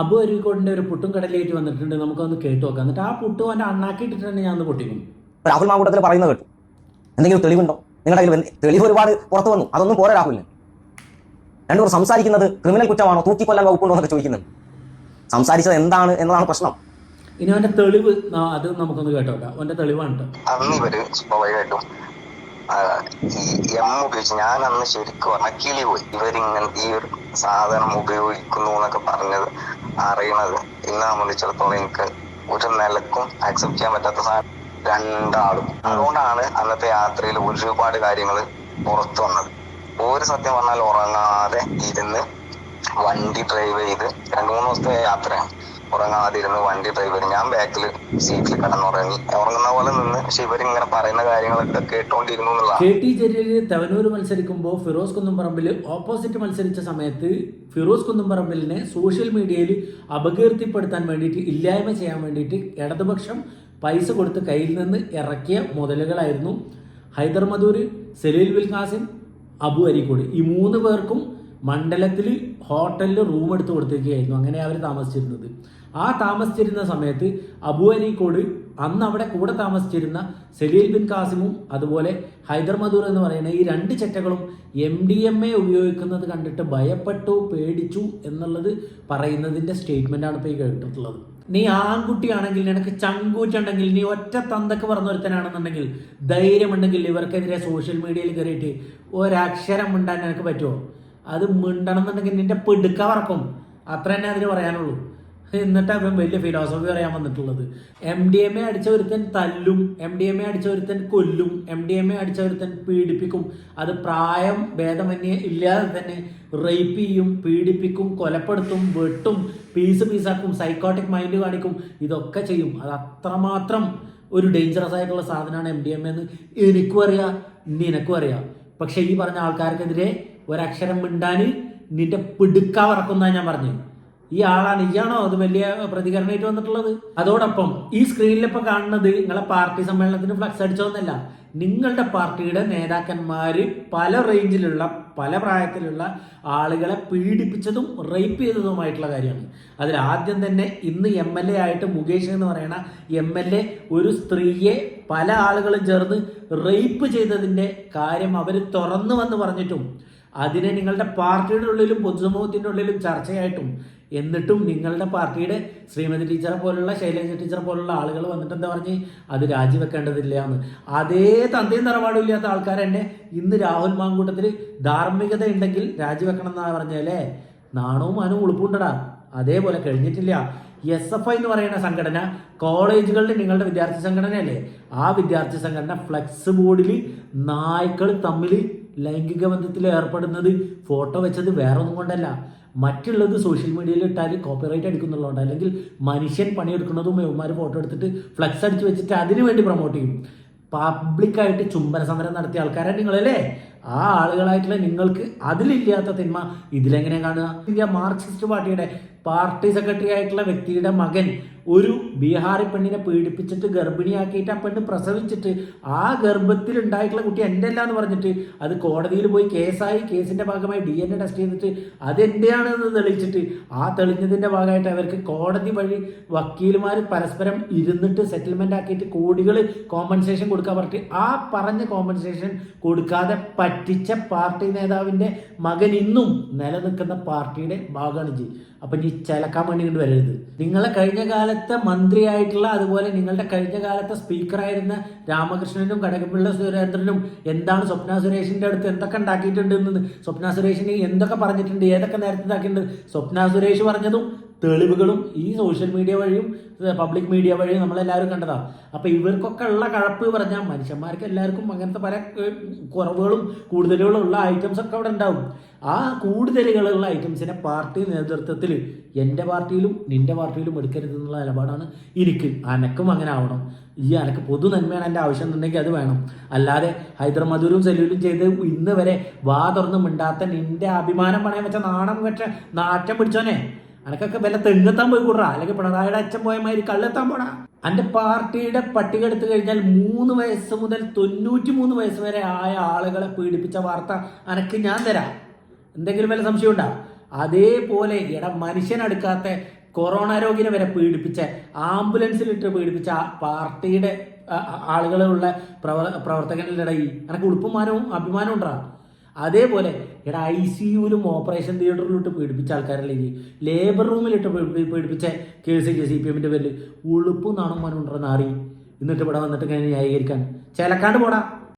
അബു അരുവിക്കോടിന്റെ ഒരു പുട്ടും കടലേറ്റ് വന്നിട്ടുണ്ട് നമുക്കൊന്ന് കേട്ട് നോക്കാം. എന്നിട്ട് ആ പുട്ടും അവന്റെ അണ്ണാക്കിയിട്ടിട്ട് ഞാൻ ഒന്ന് പൊട്ടിക്കും. രാഹുൽ മാങ്കൂട്ടത്തിൽ പറയുന്നത് കേട്ടു. എന്തെങ്കിലും തെളിവുണ്ടോ? നിങ്ങളുടെ കയ്യിൽ തെളിവ് ഒരുപാട് പുറത്തു വന്നു. അതൊന്നും പോരാ രാഹുലിന്. രണ്ടുപേർ സംസാരിക്കുന്നത് ക്രിമിനൽ കുറ്റമാണോ? തൂക്കിക്കൊല്ലാൻ വകുപ്പുണ്ടോ എന്നൊക്കെ ചോദിക്കുന്നത് സംസാരിച്ചത് എന്താണ് എന്നതാണ് പ്രശ്നം. ഇനി അവന്റെ തെളിവ് അത് നമുക്കൊന്ന് കേട്ടോ നോക്കാം. അവന്റെ തെളിവാണ്. അന്ന് ഇവർ സ്വാഭാവികമായിട്ടും ആ, ഈ എം ഉപയോഗിച്ച് ഞാൻ അന്ന് ശരിക്കും കിളി പോയി. ഇവരിങ്ങനെ ഈ ഒരു സാധനം ഉപയോഗിക്കുന്നു എന്നൊക്കെ പറഞ്ഞത് അറിയണത്. എന്നെ സംബന്ധിച്ചിടത്തോളം എനിക്ക് ഒരു നിലക്കും അക്സെപ്റ്റ് ചെയ്യാൻ പറ്റാത്ത സാധനം രണ്ടാളും. അതുകൊണ്ടാണ് അന്നത്തെ യാത്രയിൽ ഒരുപാട് കാര്യങ്ങൾ പുറത്തു വന്നത്. ഒരു സത്യം പറഞ്ഞാൽ ഉറങ്ങാതെ ഇരുന്ന് വണ്ടി ഡ്രൈവ് ചെയ്ത് രണ്ടു മൂന്ന് ദിവസത്തെ യാത്രയാണ്. ഉറങ്ങാതെ ഇരുന്ന് വണ്ടി ഡ്രൈവർ ഞാൻ ബാക്കിൽ സീറ്റിൽ കിടന്നുറങ്ങി. ഉറങ്ങുന്ന പോലെ നിന്ന് പക്ഷെ ഇവരിങ്ങനെ പറയുന്ന കാര്യങ്ങളൊക്കെ കേട്ടോണ്ടിരുന്നു എന്നുള്ളതാണ്. തവനൂർ മത്സരിക്കുമ്പോൾ ഫിറോസ് കുന്നുംപറമ്പിൽ ഓപ്പോസിറ്റ് മത്സരിച്ച സമയത്ത് ഫിറോസ് കുന്നുംപറമ്പിലിനെ സോഷ്യൽ മീഡിയയിൽ അപകീർത്തിപ്പെടുത്താൻ വേണ്ടിയിട്ട് ഇല്ലായ്മ ചെയ്യാൻ വേണ്ടിയിട്ട് ഇടതുപക്ഷം പൈസ കൊടുത്ത് കയ്യിൽ നിന്ന് ഇറക്കിയ മുതലുകളായിരുന്നു ഹൈദർ മധൂർ സെലീൽ വിൽ ഖാസിം അബു അരിക്കോട്. ഈ മൂന്ന് പേർക്കും മണ്ഡലത്തിൽ ഹോട്ടലിൽ റൂം എടുത്ത് കൊടുത്തേക്കുകയായിരുന്നു അങ്ങനെ അവർ താമസിച്ചിരുന്നത്. ആ താമസിച്ചിരുന്ന സമയത്ത് അബു അരീക്കോട് അന്ന് അവിടെ കൂടെ താമസിച്ചിരുന്ന സലീൽ ബിൻ കാസിമും അതുപോലെ ഹൈദർ മധൂർ എന്ന് പറയുന്ന ഈ രണ്ട് ചെറ്റകളും എം ഡി എം എ ഉപയോഗിക്കുന്നത് കണ്ടിട്ട് ഭയപ്പെട്ടു പേടിച്ചു എന്നുള്ളത് പറയുന്നതിന്റെ സ്റ്റേറ്റ്മെന്റാണ് ഇപ്പോൾ ഈ കേട്ടിട്ടുള്ളത്. നീ ആൺകുട്ടിയാണെങ്കിൽ നിനക്ക് ചങ്കൂറ്റുണ്ടെങ്കിൽ നീ ഒറ്റ തന്തക്ക് പറഞ്ഞൊരുത്തനാണെന്നുണ്ടെങ്കിൽ ധൈര്യമുണ്ടെങ്കിൽ ഇവർക്കെതിരെ സോഷ്യൽ മീഡിയയിൽ കയറിയിട്ട് ഒരക്ഷരം ഉണ്ടാൻ നിനക്ക് പറ്റുമോ അത് മിണ്ടണം എന്നുണ്ടെങ്കിൽ നിന്റെ പിടുക്ക പറക്കും. അത്ര തന്നെ അതിന് പറയാനുള്ളൂ. എന്നിട്ട് അവൻ വലിയ ഫിലോസഫി പറയാൻ വന്നിട്ടുള്ളത്. എം ഡി എം എ അടിച്ച ഒരുത്തൻ തല്ലും എം ഡി എം എ അടിച്ച ഒരുത്തൻ കൊല്ലും എം ഡി എം എ അടിച്ച ഒരുത്തൻ പീഡിപ്പിക്കും. അത് പ്രായം ഭേദമന്യേ ഇല്ലാതെ തന്നെ റേപ്പ് ചെയ്യും പീഡിപ്പിക്കും കൊലപ്പെടുത്തും വെട്ടും പീസ് പീസാക്കും സൈക്കോട്ടിക് മൈൻഡ് കാണിക്കും. ഇതൊക്കെ ചെയ്യും. അത് അത്രമാത്രം ഒരു ഡേഞ്ചറസ് ആയിട്ടുള്ള സാധനമാണ് എം ഡി എം എന്ന് എനിക്കും അറിയാം നിനക്കും അറിയാം. പക്ഷേ ഈ പറഞ്ഞ ആൾക്കാർക്കെതിരെ ഒരക്ഷരം മിണ്ടാൻ നിന്റെ പിടുക്ക പറക്കുന്ന ഞാൻ പറഞ്ഞു. ഈ ആളാണ് ഇയാണോ അത് വലിയ പ്രതികരണമായിട്ട് വന്നിട്ടുള്ളത്? അതോടൊപ്പം ഈ സ്ക്രീനിൽ ഇപ്പൊ കാണുന്നത് നിങ്ങളെ പാർട്ടി സമ്മേളനത്തിന് ഫ്ലക്സ് അടിച്ചോന്നല്ല നിങ്ങളുടെ പാർട്ടിയുടെ നേതാക്കന്മാര് പല റേഞ്ചിലുള്ള പല പ്രായത്തിലുള്ള ആളുകളെ പീഡിപ്പിച്ചതും റേപ്പ് ചെയ്തതുമായിട്ടുള്ള കാര്യമാണ്. അതിൽ ആദ്യം തന്നെ ഇന്ന് എം എൽ എ ആയിട്ട് മുകേഷ് എന്ന് പറയുന്ന എം എൽ എ ഒരു സ്ത്രീയെ പല ആളുകളും ചേർന്ന് റേപ്പ് ചെയ്തതിന്റെ കാര്യം അവർ തുറന്നു വന്ന് പറഞ്ഞിട്ടും അതിനെ നിങ്ങളുടെ പാർട്ടിയുടെ ഉള്ളിലും പൊതുസമൂഹത്തിന്റെ ഉള്ളിലും ചർച്ചയായിട്ടും എന്നിട്ടും നിങ്ങളുടെ പാർട്ടിയുടെ ശ്രീമതി ടീച്ചറെ പോലുള്ള ശൈലജ ടീച്ചറെ പോലുള്ള ആളുകൾ വന്നിട്ട് എന്താ പറഞ്ഞ് അത് രാജിവെക്കേണ്ടതില്ല എന്ന്. അതേ തന്തയും തറവാടും ഇല്ലാത്ത ആൾക്കാർ തന്നെ ഇന്ന് രാഹുൽ മാങ്കൂട്ടത്തിൽ ധാർമ്മികത ഉണ്ടെങ്കിൽ രാജിവെക്കണം എന്നാണ് പറഞ്ഞാലേ. നാണവും മാനവും ഉളുപ്പുണ്ടടാ. അതേപോലെ കഴിഞ്ഞിട്ടില്ല. എസ് എഫ് ഐ എന്ന് പറയുന്ന സംഘടന കോളേജുകളിൽ നിങ്ങളുടെ വിദ്യാർത്ഥി സംഘടനയല്ലേ? ആ വിദ്യാർത്ഥി സംഘടന ഫ്ലെക്സ് ബോർഡിൽ നായ്ക്കൾ തമ്മിൽ ലൈംഗിക ബന്ധത്തിൽ ഏർപ്പെടുന്നത് ഫോട്ടോ വെച്ചത് വേറെ ഒന്നും കൊണ്ടല്ല. മറ്റുള്ളത് സോഷ്യൽ മീഡിയയിൽ ഇട്ടാൽ കോപ്പിറൈറ്റ് അടിക്കുന്നുള്ളതുകൊണ്ട് അല്ലെങ്കിൽ മനുഷ്യൻ പണിയെടുക്കുന്നതും ഇവന്മാർ ഫോട്ടോ എടുത്തിട്ട് ഫ്ലെക്സ് അടിച്ച് വെച്ചിട്ട് അതിനു വേണ്ടി പ്രൊമോട്ട് ചെയ്യും. പബ്ലിക്കായിട്ട് ചുംബന സമരം നടത്തിയ ആൾക്കാരാണ് നിങ്ങളല്ലേ? ആ ആളുകളായിട്ടുള്ള നിങ്ങൾക്ക് അതിലില്ലാത്ത തിന്മ ഇതിലെങ്ങനെ കാണുക? ഇന്ത്യ മാർക്സിസ്റ്റ് പാർട്ടിയുടെ പാർട്ടി സെക്രട്ടറി ആയിട്ടുള്ള വ്യക്തിയുടെ മകൻ ഒരു ബീഹാറി പെണ്ണിനെ പീഡിപ്പിച്ചിട്ട് ഗർഭിണിയാക്കിയിട്ട് ആ പെണ്ണ് പ്രസവിച്ചിട്ട് ആ ഗർഭത്തിൽ ഉണ്ടായിട്ടുള്ള കുട്ടി എന്റെ അല്ല എന്ന് പറഞ്ഞിട്ട് അത് കോടതിയിൽ പോയി കേസായി കേസിന്റെ ഭാഗമായി ഡി എൻ എ ടെസ്റ്റ് ചെയ്തിട്ട് അതെന്റെയാണെന്ന് തെളിയിച്ചിട്ട് ആ തെളിഞ്ഞതിന്റെ ഭാഗമായിട്ട് അവർക്ക് കോടതി വഴി വക്കീലുമാർ പരസ്പരം ഇരുന്നിട്ട് സെറ്റിൽമെന്റ് ആക്കിയിട്ട് കോടികൾ കോമ്പൻസേഷൻ കൊടുക്കാൻ പറഞ്ഞിട്ട് ആ പറഞ്ഞ കോമ്പൻസേഷൻ കൊടുക്കാതെ പറ്റിച്ച പാർട്ടി നേതാവിന്റെ മകൻ ഇന്നും നിലനിൽക്കുന്ന പാർട്ടിയുടെ ഭാഗമാണ് ജി. അപ്പൊ നീ ചിലക്കാൻ വേണ്ടി ഇങ്ങോട്ട് വരരുത്. നിങ്ങളെ കഴിഞ്ഞ കാലത്തെ മന്ത്രിയായിട്ടുള്ള അതുപോലെ നിങ്ങളുടെ കഴിഞ്ഞ കാലത്തെ സ്പീക്കറായിരുന്ന രാമകൃഷ്ണനും കടകപ്പിള്ള സുരേന്ദ്രനും എന്താണ് സ്വപ്ന സുരേഷിന്റെ അടുത്ത് എന്തൊക്കെ ഉണ്ടാക്കിയിട്ടുണ്ട് എന്ന് സ്വപ്ന സുരേഷിന് എന്തൊക്കെ പറഞ്ഞിട്ടുണ്ട് ഏതൊക്കെ നേരത്തെ ഇതാക്കിയിട്ടുണ്ട്? സ്വപ്ന സുരേഷ് പറഞ്ഞതും തെളിവുകളും ഈ സോഷ്യൽ മീഡിയ വഴിയും പബ്ലിക് മീഡിയ വഴിയും നമ്മളെല്ലാവരും കണ്ടതാണ് അപ്പോൾ ഇവർക്കൊക്കെ ഉള്ള കഴപ്പ് പറഞ്ഞാൽ മനുഷ്യന്മാർക്ക് എല്ലാവർക്കും അങ്ങനത്തെ പല കുറവുകളും കൂടുതലുകളും ഉള്ള ഐറ്റംസ് ഒക്കെ അവിടെ ഉണ്ടാവും. ആ കൂടുതലുകളുള്ള ഐറ്റംസിനെ പാർട്ടി നേതൃത്വത്തിൽ എന്റെ പാർട്ടിയിലും നിന്റെ പാർട്ടിയിലും എടുക്കരുത് എന്നുള്ള നിലപാടാണ് എനിക്ക്. അനക്കും അങ്ങനെ ആവണം. ഈ അനക്ക് പൊതു നന്മയാണ് എന്റെ ആവശ്യം എന്നുണ്ടെങ്കിൽ അത് വേണം. അല്ലാതെ ഹൈദരാബാദൂരും സെല്ലൂരും ചെയ്ത് ഇന്ന് വരെ വാ തുറന്ന് മിണ്ടാത്ത നിന്റെ അഭിമാനം പണയം വെച്ച നാണം വെച്ച നാറ്റം പിടിച്ചോനെ. അനക്കൊക്കെ വല്ല തെണ്ണെത്താൻ പോയി കൂടാ അല്ലെങ്കിൽ പിണറായിയുടെ അച്ഛൻ പോയമാതിരി കള്ളെത്താൻ പോടാ അന്റെ പാർട്ടിയുടെ പട്ടിക എടുത്തു കഴിഞ്ഞാൽ മൂന്ന് വയസ്സ് മുതൽ തൊണ്ണൂറ്റി മൂന്ന് വയസ്സ് വരെ ആയ ആളുകളെ പീഡിപ്പിച്ച വാർത്ത അനക്ക് ഞാൻ തരാം. എന്തെങ്കിലും വല്ല സംശയം ഉണ്ടോ? അതേപോലെ ഇട മനുഷ്യനടുക്കാത്ത കൊറോണ രോഗിനെ വരെ പീഡിപ്പിച്ച ആംബുലൻസിലിട്ട് പീഡിപ്പിച്ച പാർട്ടിയുടെ ആളുകളുള്ള പ്രവർ പ്രവർത്തകരുടെ ഇടയിൽ അനക്ക് ഉടുപ്പുമാനവും അഭിമാനവും ഉണ്ടാ? അതേപോലെ എടാ ഐ സി യുവിലും ഓപ്പറേഷൻ തിയേറ്ററിലിട്ട് പീഡിപ്പിച്ച ആൾക്കാരല്ലേ ഈ ലേബർ റൂമിലിട്ട് പീഡിപ്പിച്ച കേസ് സി പി എമ്മിന്റെ പേരിൽ ഉളുപ്പും നാണും മനുണ്ടെന്ന് അറിയും എന്നിട്ട് ഇവിടെ വന്നിട്ട് ഇങ്ങനെ ന്യായീകരിക്കാൻ. ചിലക്കാണ്ട് പോടാ.